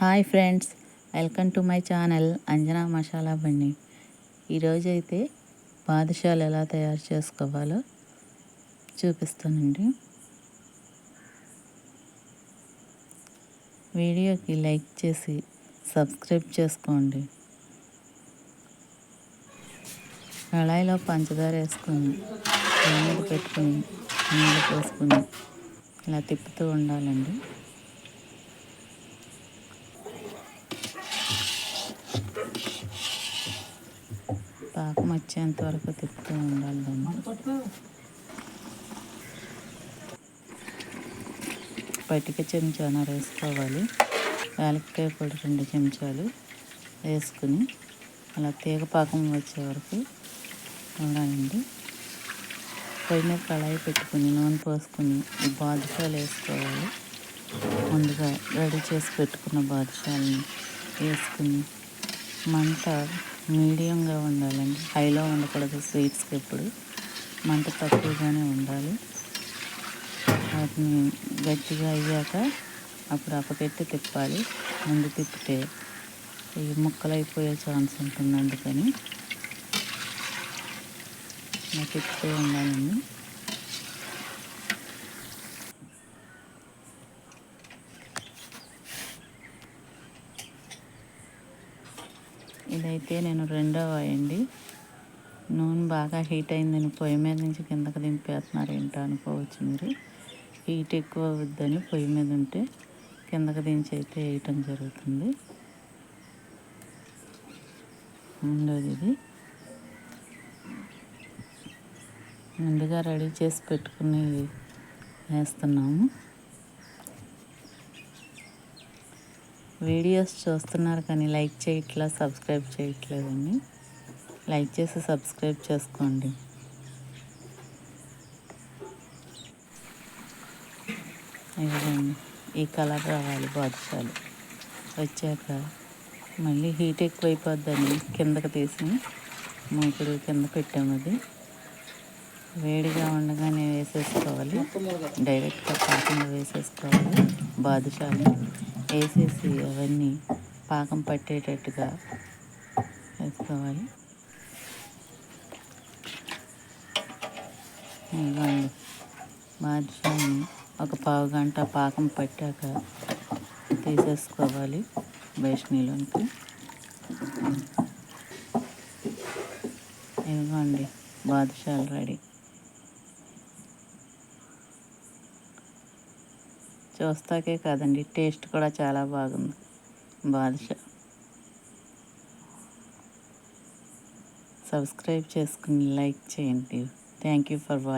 Hi friends welcome to my channel Anjana Masala Bandi ఈరోజైతే బాదుషాలు ఎలా తయారు చేసుకోవాలో చూపిస్తానండి. వీడియోకి లైక్ చేసి సబ్స్క్రైబ్ చేసుకోండి. కళాయిలో పంచదార వేసుకొని నీళ్ళు పెట్టుకుని నీళ్ళు పోసుకుని ఇలా తిప్పుతూ ఉండాలండి. పాకం వచ్చేంత వరకు తిప్పుతూ ఉండాలి దాన్ని. పటిక చెంచాన వేసుకోవాలి. యాలక్కాయ పొడి రెండు చెంచాలు వేసుకుని అలా తీగ పాకం వచ్చే వరకు ఉండాలండి. పైన కళాయి పెట్టుకుని నూనె పోసుకుని బాదుషాలు వేసుకోవాలి. ముందుగా రెడీ చేసి పెట్టుకున్న బాదుషాలని వేసుకుని మంట మీడియంగా ఉండాలండి. హైలో ఉండకూడదు స్వీట్స్కి ఎప్పుడు. మంట తక్కువగానే ఉండాలి. వాటిని గట్టిగా అయ్యాక అప్పుడు అప్పకెట్టి తిప్పాలి. ముందు తిప్పితే ఈ ముక్కలు అయిపోయే ఛాన్స్ ఉంటుంది అందుకని. తిప్పుతూ ఉండాలండి. ఇదైతే నేను రెండవ అండి. నూనె బాగా హీట్ అయిందని పొయ్యి మీద నుంచి కిందకి దింపేస్తున్నారు ఏంటో అనుకోవచ్చు మీరు. హీట్ ఎక్కువ అవుద్దని పొయ్యి మీద ఉంటే కిందకి దించి అయితే వేయటం జరుగుతుంది. ఉండదు ఇది. ముందుగా రెడీ చేసి పెట్టుకుని వేస్తున్నాము. వీడియోస్ చూస్తున్నారు కానీ లైక్ చేయట్లా సబ్స్క్రైబ్ చేయట్లేదండి. లైక్ చేసి సబ్స్క్రైబ్ చేసుకోండి. ఇవ్వండి ఈ కలర్ రావాలి బాదుషాలు. వచ్చాక మళ్ళీ హీట్ ఎక్కువైపోద్దని కిందకి తీసి మూకుడు కింద పెట్టాము అది. వేడిగా ఉండగానే వేసేసుకోవాలి. డైరెక్ట్గా పాకంలో వేసేసుకోవాలి బాదుషాలు. వేసేసి అవన్నీ పాకం పట్టేటట్టుగా వేసుకోవాలి. ఇవ్వండి బాదుషాని ఒక పావు గంట పాకం పట్టాక తీసేసుకోవాలి బేషనీలోనికి ఇవ్వండి బాదుషాలు రెడీ. చూస్తాకే కాదండి. టేస్ట్ కూడా చాలా బాగుంది. బాదుషా. సబ్స్క్రైబ్ చేసుకుని లైక్ చేయండి. Thank you for watching